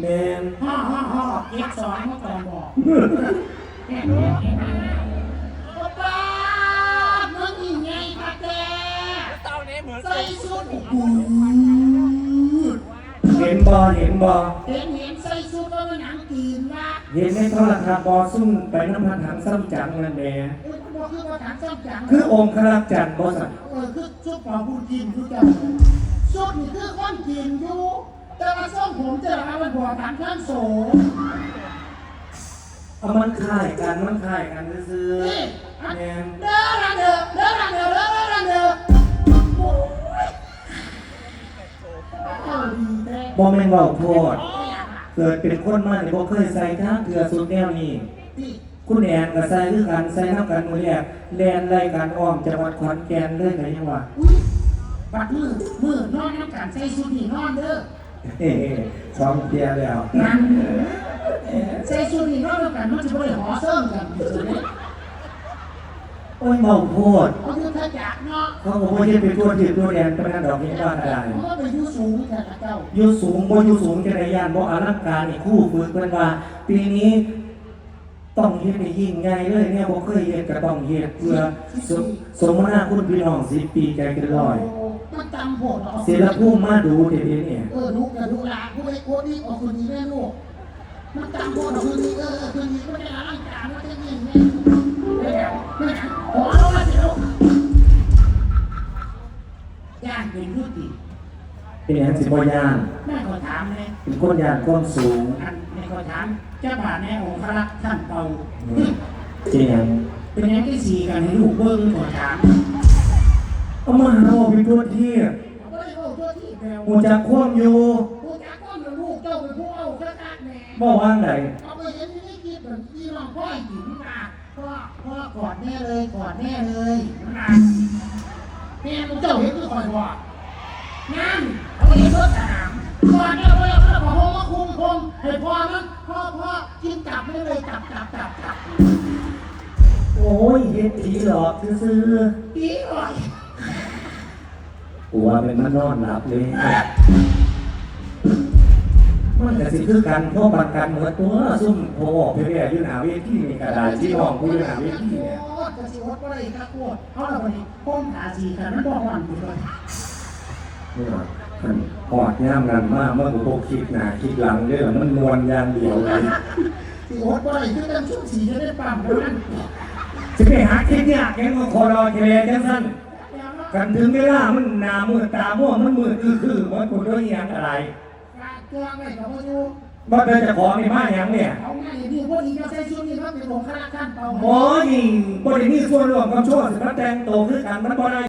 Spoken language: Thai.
แมนห่อห่อห่อเก็บสองเมื่อก่อนบอกป๊าป้ามึงยังไงคะแกใส่ชุดกูเห็นบอเห็นบอเห็นเห็นใส่ชุดว่ามันหนังตีนว่าเห็นในโทรทัศน์บอซุ่มไปน้ำพันถังซ้ำจังนั่นแหละเออบอกคือว่าถังซ้ำจังคือองค์ครักจันทร์บอสันเออคือชุดปอพูดกินทุกอย่างชุดนี่คือคนกินอยู่ แต่มาส่งผมเจอมาเป็นหัวถังข้างโสเอามันคล้ายกันมันคล้ายกันซื้อนี่ๆแมนเด้อรังเด้อเด้อรังเด้อเด้อรังเด้อโอ้ยเอาดีแท้บอแมนเบาโทษเกิดเป็นคนมาเนี่ยบอเคยใส่ท่าเกลือสุดแนวนี้ที่คุณแอนก็ใส่คือกันใส่น้ำกันมือแรกแลนไล่กันอ้อมจังหวัดขอนแก่นเลยกันยังวะอุ้ยบัดมือมือนอนน้ำกันใส่ชุดนี่นอนเด้อ เฮ้ซ้อมเพียแล้วนั่นใส่ชุดนี่นอนน้ำกันมันจะไม่ได้หอเซิ่งกันอยู่สิเนี่ยโอ้ยเมาโพดเขาคือถ้าอยากเนาะเขาบอกว่าจะไปตัวถือตัวแดนเป็นดอกนี้บ้านอะไรเขาก็ไปอยู่สูงแต่ละเจ้าอยู่สูงบ่อยู่สูงจะได้ยานบ่อลังการนี่คู่ฝึกเพิ่นว่าปีนี้ ต้องเฮ็ดให้ยิ่งใหญ่เลยเนี่ยบ่เคยเฮ็ดก็ต้องเฮ็ดเพื่อสมสมนาคุณพี่น้อง10ปีใจเกันร้อยมันจำโหดเหรอเสรภูมิมาดูเดี๋ยวนี้เนี่ยเออลูกกับลูกหลานผู้ใดโคตรนี่เอาคนนี้แม่ลูกมันจำโหดเหรอคนนี้เออคนนี้ก็ไม่ได้ร่างกายมันจะยิงแม่ไม่ได้ไม่ได้ขอเราละเดี๋ยวย่างเป็นรูปดี เป็นหยังสิบ่ย่านแม่ขอถามเลยเป็นคนย่านความสูงอันแม่ขอถามเจ้าบ่าวแม่องค์พระท่านเป่าจริงหยังเป็นยังที่สี่กันให้ลูกเบิ้งขอถามเอามาหาว่าเป็นตัวที่เอาไปเอาตัวที่แมวหูจักความอยู่ผู้จักก้อนกับลูกเจ้าเป็นผู้เอาข้าราชแม่บ่ว่างไหนเอาไปเห็นที่นี่คิดเหมือนที่น้องพ่อหญิงมาพ่อพ่อกอดแม่เลยกอดแม่เลยนะแม่มึงเจ้าเห็นคือคอยว่างั้น เอาไปเห็นรถสนามก่อดแม่เลยแล้วพอพ่อมาคุมคุมให้พ่อนั้นพ่อพ่อกินจับไม่เลยจับจับจับจับโอ้ยเฮ็ดผีหลอกซื่อดีหน่อยๆกูว่าเป็นมันนอนหลับเลยมันก็สิคือกันพวกประกันเหมือนตัวซุ่มโผล่ออกไปเรื่อยอยู่หน้าเวทีนี่กระดาษที่ห้องกูอยู่หน้าเวทีเนี่ยโอ้กระสิวดก็เลยครับโคตรเอาละวันนี้พ้มหาสีกันมันบอกวันอยู่เลย นี่ว่ามัน หอดย่ามนั้นมากเมื่อกูพกคิดหน้าคิดหลังเด้อมันมวนอย่างเดียวเลยสีวดก็เลยคือกันชุ่มสีจะได้ปั๊มแล้วนั่นสิไปหาคิดยากแกงก็คอรอเทเลจังสั้นกันถึงเวลามันหนามืดตาม่วงมันมืดคือคือมันกูด้วยอหยังอะไรฝากตัวไว้กับพ่อยูบ่เธอจะขอในบ้านหยังเนี่ยเอาง่ายอย่างนี้พวกนี้ก็ใช้ชุดนี้มาเป็นองค์ข้าราชการเป่าหมอยิงบ่ได้มีส่วนร่วมกับชั่วสิมาแต่งโตวคือกันมันบ่ได้